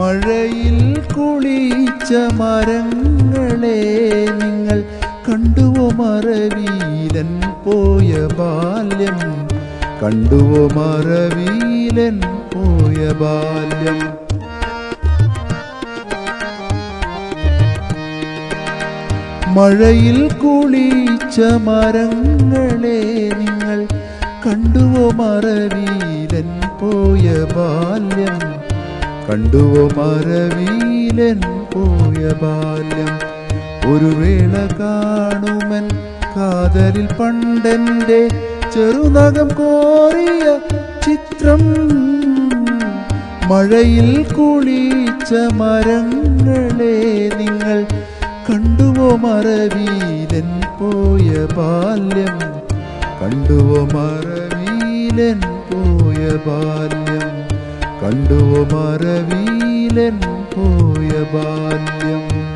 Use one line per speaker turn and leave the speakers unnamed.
മഴയിൽ കുളിച്ച മരങ്ങളെ നിങ്ങൾ കണ്ടുവോ? മറവീരൻ പോയ ബാല്യം. കണ്ടുവോ? മറവീരൻ പോയ ബാല്യം. മഴയിൽ കുളിച്ച മരങ്ങളെ നിങ്ങൾ കണ്ടുവോ? മറവീരൻ പോയ ബാല്യം. കണ്ടുവോ മരവീലൻ പോയ ബാല്യം? ഒരു വേള കാണുമൻ കാതലിൽ പണ്ടന്റെ ചെറുനകം കോറിയ ചിത്രം. മഴയിൽ കുളിച്ച മരങ്ങളെ നിങ്ങൾ കണ്ടുവോ മറവീലൻ പോയ ബാല്യം? കണ്ടുവോ മറവീലൻ പോയ ബാല്യം? കണ്ടുവോ മറവീലൻ പോയ ബാല്യം.